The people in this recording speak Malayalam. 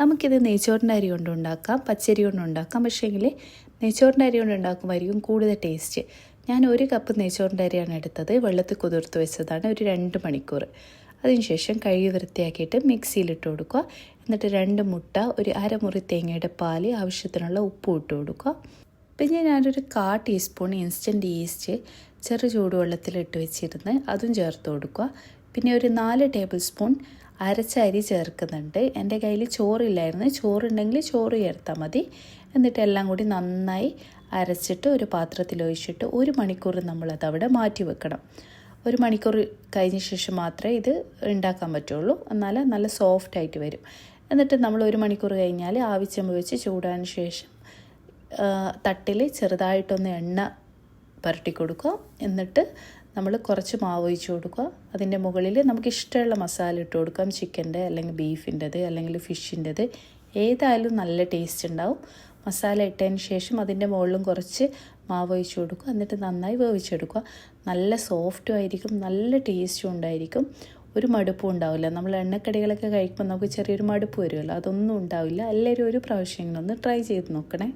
നമുക്കിത് നെയ്ച്ചോറിന്റെ അരി കൊണ്ട് ഉണ്ടാക്കാം പച്ചരി കൊണ്ട് ഉണ്ടാക്കാം. പക്ഷേങ്കിൽ നെയ്ച്ചോറിന്റെ അരി കൊണ്ട് ഉണ്ടാക്കുമായിരിക്കും കൂടുതൽ ടേസ്റ്റ്. ഞാൻ ഒരു കപ്പ് നെയ്ച്ചോറിന്റെ അരിയാണ് എടുത്തത്. വെള്ളത്തിൽ കുതിർത്ത് വെച്ചതാണ് ഒരു രണ്ട് മണിക്കൂർ. അതിനുശേഷം കഴുകി വൃത്തിയാക്കിയിട്ട് മിക്സിയിലിട്ട് കൊടുക്കുക. എന്നിട്ട് രണ്ട് മുട്ട ഒരു അരമുറി തേങ്ങയുടെ പാൽ ആവശ്യത്തിനുള്ള ഉപ്പും ഇട്ട് കൊടുക്കുക. പിന്നെ ഞാനൊരു കാ ടീസ്പൂൺ ഇൻസ്റ്റന്റ് ഈസ്റ്റ് ചെറു ചൂടുവെള്ളത്തിൽ ഇട്ട് വെച്ചിരുന്ന് അതും ചേർത്ത് കൊടുക്കുക. പിന്നെ ഒരു നാല് ടേബിൾ സ്പൂൺ അരച്ച അരി ചേർക്കുന്നുണ്ട്. എന്റെ കയ്യിൽ ചോറില്ലായിരുന്നു. ചോറുണ്ടെങ്കിൽ ചോറ് ചേർത്താൽ മതി. എന്നിട്ട് എല്ലാം കൂടി നന്നായി അരച്ചിട്ട് ഒരു പാത്രത്തിൽ ഒഴിച്ചിട്ട് ഒരു മണിക്കൂർ നമ്മളത് അവിടെ മാറ്റി വെക്കണം. ഒരു മണിക്കൂർ കഴിഞ്ഞ ശേഷം മാത്രമേ ഇത് ഉണ്ടാക്കാൻ പറ്റുള്ളൂ. എന്നാൽ നല്ല സോഫ്റ്റ് ആയിട്ട് വരും. എന്നിട്ട് നമ്മൾ ഒരു മണിക്കൂർ കഴിഞ്ഞാൽ ആവിച്ചമ്പ് വെച്ച് ചൂടാൻ ശേഷം തട്ടിൽ ചെറുതായിട്ടൊന്ന് എണ്ണ പുരട്ടി കൊടുക്കുക. എന്നിട്ട് നമ്മൾ കുറച്ച് മാവ് ഒഴിച്ച് കൊടുക്കുക. അതിന്റെ മുകളിൽ നമുക്ക് ഇഷ്ടമുള്ള മസാല ഇട്ട് കൊടുക്കാം. ചിക്കന്റെ അല്ലെങ്കിൽ ബീഫിന്റെത് അല്ലെങ്കിൽ ഫിഷിന്റെത്. ഏതായാലും നല്ല ടേസ്റ്റ് ഉണ്ടാവും. മസാല ഇട്ടതിന് ശേഷം അതിന്റെ മുകളിലും കുറച്ച് മാവ് ഒഴിച്ച് കൊടുക്കുക. എന്നിട്ട് നന്നായി വേവിച്ചെടുക്കുക. നല്ല സോഫ്റ്റും ആയിരിക്കും. നല്ല ടേസ്റ്റും ഉണ്ടായിരിക്കും. ഒരു മടുപ്പും ഉണ്ടാവില്ല. നമ്മൾ എണ്ണക്കടികളൊക്കെ കഴിക്കുമ്പോൾ നമുക്ക് ചെറിയൊരു മടുപ്പ് വരുമല്ലോ. അതൊന്നും ഉണ്ടാവില്ല. എല്ലാവരും ഒരു പ്രാവശ്യം ഒന്ന് ട്രൈ ചെയ്ത് നോക്കണേ.